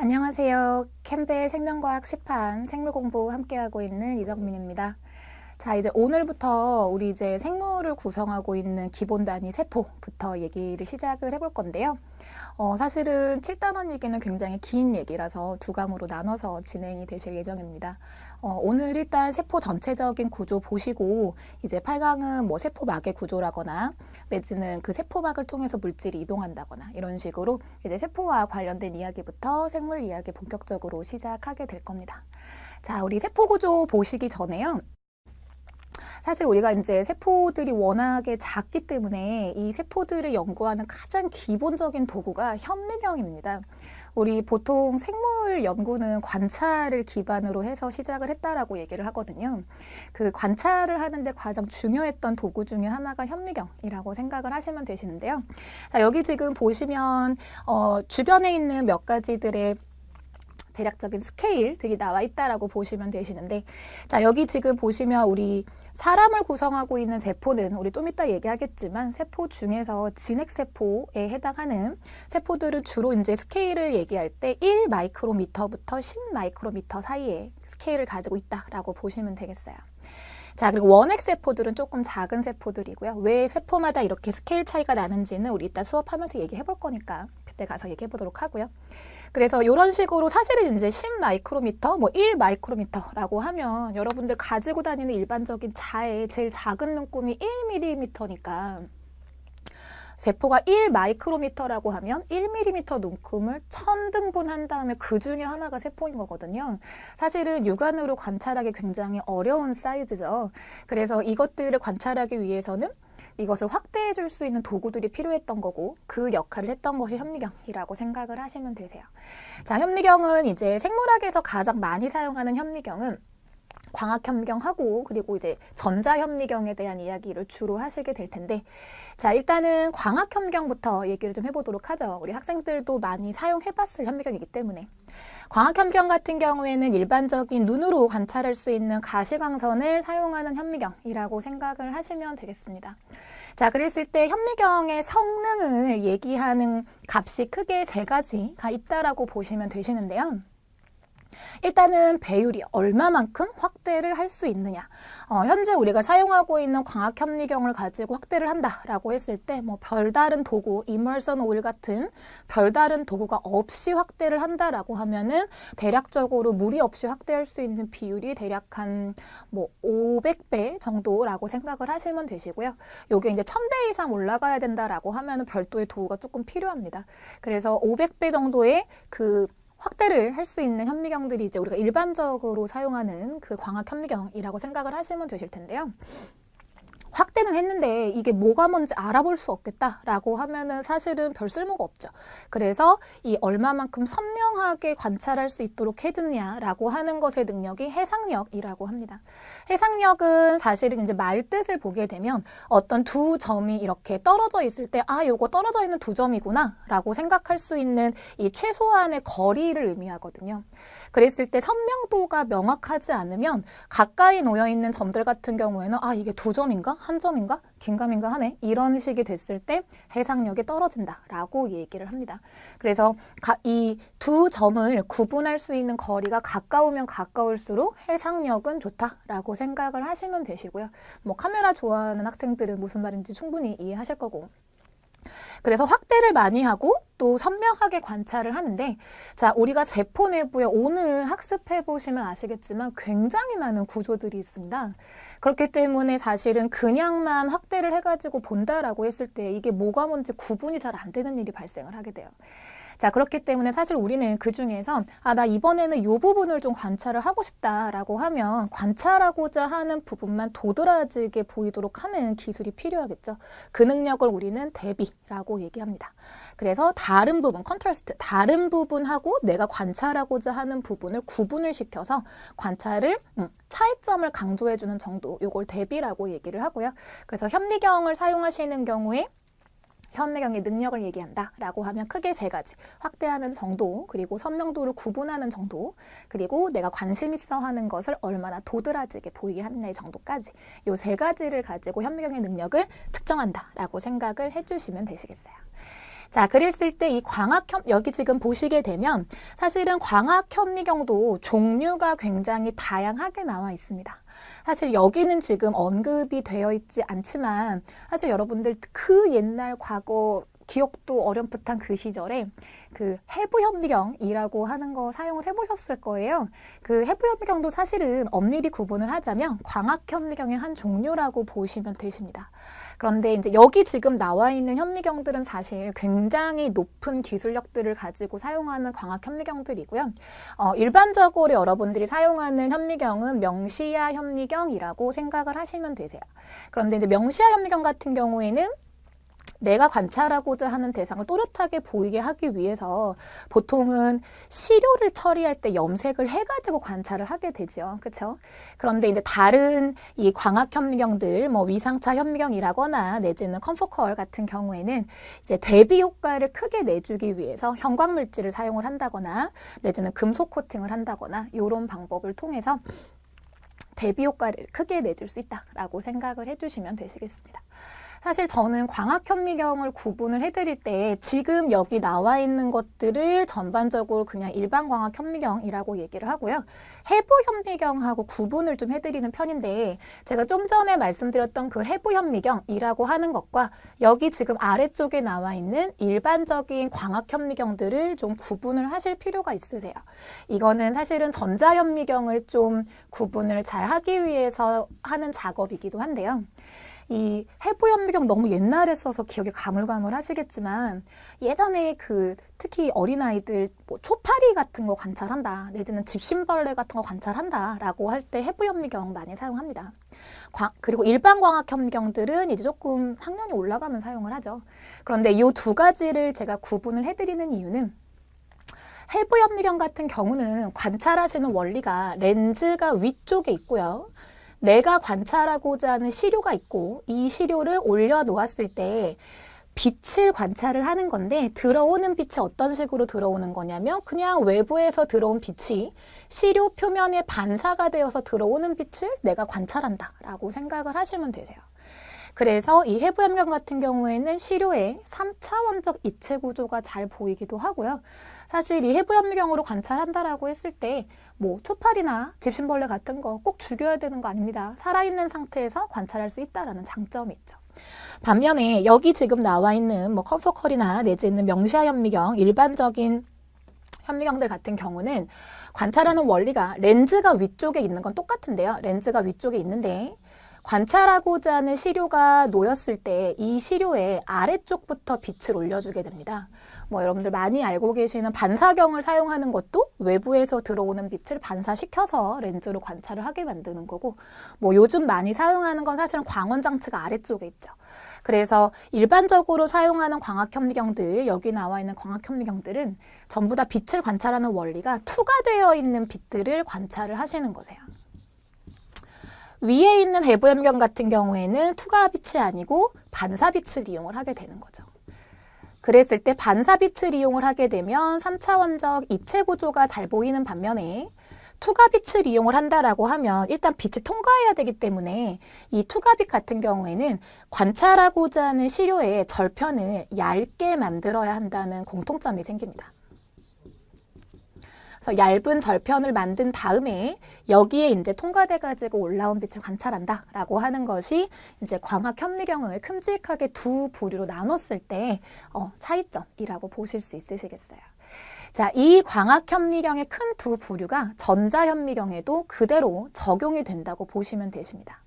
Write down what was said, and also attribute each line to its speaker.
Speaker 1: 안녕하세요. 캠벨 생명과학 시판 생물 공부 함께하고 있는 이정민입니다. 자, 이제 오늘부터 우리 이제 생물을 구성하고 있는 기본 단위 세포부터 얘기를 시작을 해볼 건데요. 어, 사실은 7단원 얘기는 굉장히 긴 얘기라서 두 강으로 나눠서 진행이 되실 예정입니다. 어, 오늘 일단 세포 전체적인 구조 보시고 이제 8강은 뭐 세포막의 구조라거나 내지는 그 세포막을 통해서 물질이 이동한다거나 이런 식으로 이제 세포와 관련된 이야기부터 생물 이야기 본격적으로 시작하게 될 겁니다. 자, 우리 세포 구조 보시기 전에요. 사실 우리가 이제 세포들이 워낙에 작기 때문에 이 세포들을 연구하는 가장 기본적인 도구가 현미경입니다. 우리 보통 생물 연구는 관찰을 기반으로 해서 시작을 했다라고 얘기를 하거든요. 그 관찰을 하는데 가장 중요했던 도구 중에 하나가 현미경이라고 생각을 하시면 되시는데요. 자, 여기 지금 보시면 어, 주변에 있는 몇 가지들의 대략적인 스케일들이 나와 있다라고 보시면 되시는데 자 여기 지금 보시면 우리 사람을 구성하고 있는 세포는 우리 좀 이따 얘기하겠지만 세포 중에서 진핵세포에 해당하는 세포들은 주로 이제 스케일을 얘기할 때 1 마이크로미터부터 10 마이크로미터 사이에 스케일을 가지고 있다라고 보시면 되겠어요. 자, 그리고 원핵 세포들은 조금 작은 세포들이고요. 왜 세포마다 이렇게 스케일 차이가 나는지는 우리 이따 수업하면서 얘기해 볼 거니까 그때 가서 얘기해 보도록 하고요. 그래서 이런 식으로 사실은 이제 10 마이크로미터, 뭐 1 마이크로미터라고 하면 여러분들 가지고 다니는 일반적인 자의 제일 작은 눈금이 1mm니까 세포가 1 마이크로미터라고 하면 1mm 눈금을 천 등분한 다음에 그 중에 하나가 세포인 거거든요. 사실은 육안으로 관찰하기 굉장히 어려운 사이즈죠. 그래서 이것들을 관찰하기 위해서는 이것을 확대해 줄 수 있는 도구들이 필요했던 거고 그 역할을 했던 것이 현미경이라고 생각을 하시면 되세요. 자, 현미경은 이제 생물학에서 가장 많이 사용하는 현미경은 광학현미경하고 그리고 이제 전자현미경에 대한 이야기를 주로 하시게 될 텐데 자 일단은 광학현미경부터 얘기를 좀 해보도록 하죠. 우리 학생들도 많이 사용해봤을 현미경이기 때문에 광학현미경 같은 경우에는 일반적인 눈으로 관찰할 수 있는 가시광선을 사용하는 현미경이라고 생각을 하시면 되겠습니다. 자 그랬을 때 현미경의 성능을 얘기하는 값이 크게 세 가지가 있다라고 보시면 되시는데요. 일단은 배율이 얼마만큼 확대를 할 수 있느냐. 어, 현재 우리가 사용하고 있는 광학 현미경을 가지고 확대를 한다라고 했을 때 뭐 별다른 도구, 이멀선 오일 같은 별다른 도구가 없이 확대를 한다라고 하면은 대략적으로 무리 없이 확대할 수 있는 비율이 대략 한 뭐 500배 정도라고 생각을 하시면 되시고요. 요게 이제 1000배 이상 올라가야 된다라고 하면은 별도의 도구가 조금 필요합니다. 그래서 500배 정도의 그 확대를 할 수 있는 현미경들이 이제 우리가 일반적으로 사용하는 그 광학 현미경이라고 생각을 하시면 되실 텐데요. 확대는 했는데 이게 뭐가 뭔지 알아볼 수 없겠다라고 하면은 사실은 별 쓸모가 없죠. 그래서 이 얼마만큼 선명하게 관찰할 수 있도록 해두냐라고 하는 것의 능력이 해상력이라고 합니다. 해상력은 사실은 이제 말 뜻을 보게 되면 어떤 두 점이 이렇게 떨어져 있을 때 아, 요거 떨어져 있는 두 점이구나라고 생각할 수 있는 이 최소한의 거리를 의미하거든요. 그랬을 때 선명도가 명확하지 않으면 가까이 놓여 있는 점들 같은 경우에는 아, 이게 두 점인가? 한 점 인가? 긴가민가 하네. 이런 식이 됐을 때 해상력이 떨어진다라고 얘기를 합니다. 그래서 이 두 점을 구분할 수 있는 거리가 가까우면 가까울수록 해상력은 좋다라고 생각을 하시면 되시고요. 뭐 카메라 좋아하는 학생들은 무슨 말인지 충분히 이해하실 거고 그래서 확대를 많이 하고 또 선명하게 관찰을 하는데 자 우리가 세포 내부에 오늘 학습해 보시면 아시겠지만 굉장히 많은 구조들이 있습니다. 그렇기 때문에 사실은 그냥만 확대를 해가지고 본다라고 했을 때 이게 뭐가 뭔지 구분이 잘 안 되는 일이 발생을 하게 돼요. 자, 그렇기 때문에 사실 우리는 그 중에서 아, 나 이번에는 이 부분을 좀 관찰을 하고 싶다라고 하면 관찰하고자 하는 부분만 도드라지게 보이도록 하는 기술이 필요하겠죠. 그 능력을 우리는 대비라고 얘기합니다. 그래서 다른 부분, 컨트라스트, 다른 부분하고 내가 관찰하고자 하는 부분을 구분을 시켜서 관찰을 음, 차이점을 강조해주는 정도, 요걸 대비라고 얘기를 하고요. 그래서 현미경을 사용하시는 경우에 현미경의 능력을 얘기한다라고 하면 크게 세 가지. 확대하는 정도, 그리고 선명도를 구분하는 정도, 그리고 내가 관심 있어 하는 것을 얼마나 도드라지게 보이게 하는 정도까지. 요 세 가지를 가지고 현미경의 능력을 측정한다라고 생각을 해주시면 되시겠어요. 자, 그랬을 때 이 광학현 여기 지금 보시게 되면 사실은 광학현미경도 종류가 굉장히 다양하게 나와 있습니다. 사실 여기는 지금 언급이 되어 있지 않지만 사실 여러분들 그 옛날 과거 기억도 어렴풋한 그 시절에 그 해부 현미경이라고 하는 거 사용을 해보셨을 거예요. 그 해부 현미경도 사실은 엄밀히 구분을 하자면 광학 현미경의 한 종류라고 보시면 되십니다. 그런데 이제 여기 지금 나와 있는 현미경들은 사실 굉장히 높은 기술력들을 가지고 사용하는 광학 현미경들이고요. 어, 일반적으로 여러분들이 사용하는 현미경은 명시야 현미경이라고 생각을 하시면 되세요. 그런데 이제 명시야 현미경 같은 경우에는 내가 관찰하고자 하는 대상을 또렷하게 보이게 하기 위해서 보통은 시료를 처리할 때 염색을 해가지고 관찰을 하게 되죠. 그렇죠? 그런데 이제 다른 이 광학 현미경들, 뭐 위상차 현미경이라거나 내지는 컴포컬 같은 경우에는 이제 대비 효과를 크게 내주기 위해서 형광 물질을 사용을 한다거나 내지는 금속 코팅을 한다거나 이런 방법을 통해서 대비 효과를 크게 내줄 수 있다라고 생각을 해주시면 되시겠습니다. 사실 저는 광학 현미경을 구분을 해드릴 때 지금 여기 나와 있는 것들을 전반적으로 그냥 일반 광학 현미경이라고 얘기를 하고요. 해부 현미경하고 구분을 좀 해드리는 편인데 제가 좀 전에 말씀드렸던 그 해부 현미경이라고 하는 것과 여기 지금 아래쪽에 나와 있는 일반적인 광학 현미경들을 좀 구분을 하실 필요가 있으세요. 이거는 사실은 전자 현미경을 좀 구분을 잘 하기 위해서 하는 작업이기도 한데요. 이 해부 현미경 너무 옛날에 써서 기억이 가물가물하시겠지만 예전에 그 특히 어린아이들 뭐 초파리 같은 거 관찰한다 내지는 집신벌레 같은 거 관찰한다 라고 할 때 해부 현미경 많이 사용합니다. 광- 그리고 일반 광학 현미경들은 이제 조금 학년이 올라가면 사용을 하죠. 그런데 이 두 가지를 제가 구분을 해드리는 이유는 해부 현미경 같은 경우는 관찰하시는 원리가 렌즈가 위쪽에 있고요. 내가 관찰하고자 하는 시료가 있고 이 시료를 올려놓았을 때 빛을 관찰을 하는 건데 들어오는 빛이 어떤 식으로 들어오는 거냐면 그냥 외부에서 들어온 빛이 시료 표면에 반사가 되어서 들어오는 빛을 내가 관찰한다라고 생각을 하시면 되세요. 그래서 이 해부 현미경 같은 경우에는 시료의 3차원적 입체 구조가 잘 보이기도 하고요. 사실 이 해부 현미경으로 관찰한다라고 했을 때 뭐 초파리나 집신벌레 같은 거 꼭 죽여야 되는 거 아닙니다. 살아있는 상태에서 관찰할 수 있다라는 장점이 있죠. 반면에 여기 지금 나와 있는 뭐 컴포컬이나 내지는 명시화 현미경 일반적인 현미경들 같은 경우는 관찰하는 원리가 렌즈가 위쪽에 있는 건 똑같은데요. 렌즈가 위쪽에 있는데 관찰하고자 하는 시료가 놓였을 때 이 시료의 아래쪽부터 빛을 올려주게 됩니다. 뭐 여러분들 많이 알고 계시는 반사경을 사용하는 것도 외부에서 들어오는 빛을 반사시켜서 렌즈로 관찰을 하게 만드는 거고 뭐 요즘 많이 사용하는 건 사실은 광원 장치가 아래쪽에 있죠. 그래서 일반적으로 사용하는 광학 현미경들 여기 나와 있는 광학 현미경들은 전부 다 빛을 관찰하는 원리가 투과되어 있는 빛들을 관찰을 하시는 거세요. 위에 있는 해부 현미경 같은 경우에는 투과 빛이 아니고 반사 빛을 이용을 하게 되는 거죠. 그랬을 때 반사 빛을 이용을 하게 되면 3차원적 입체 구조가 잘 보이는 반면에 투과 빛을 이용을 한다라고 하면 일단 빛이 통과해야 되기 때문에 이 투과빛 같은 경우에는 관찰하고자 하는 시료의 절편을 얇게 만들어야 한다는 공통점이 생깁니다. 그래서 얇은 절편을 만든 다음에 여기에 이제 통과돼 가지고 올라온 빛을 관찰한다라고 하는 것이 이제 광학 현미경을 큼직하게 두 부류로 나눴을 때 어, 차이점이라고 보실 수 있으시겠어요. 자, 이 광학 현미경의 큰 두 부류가 전자 현미경에도 그대로 적용이 된다고 보시면 되십니다.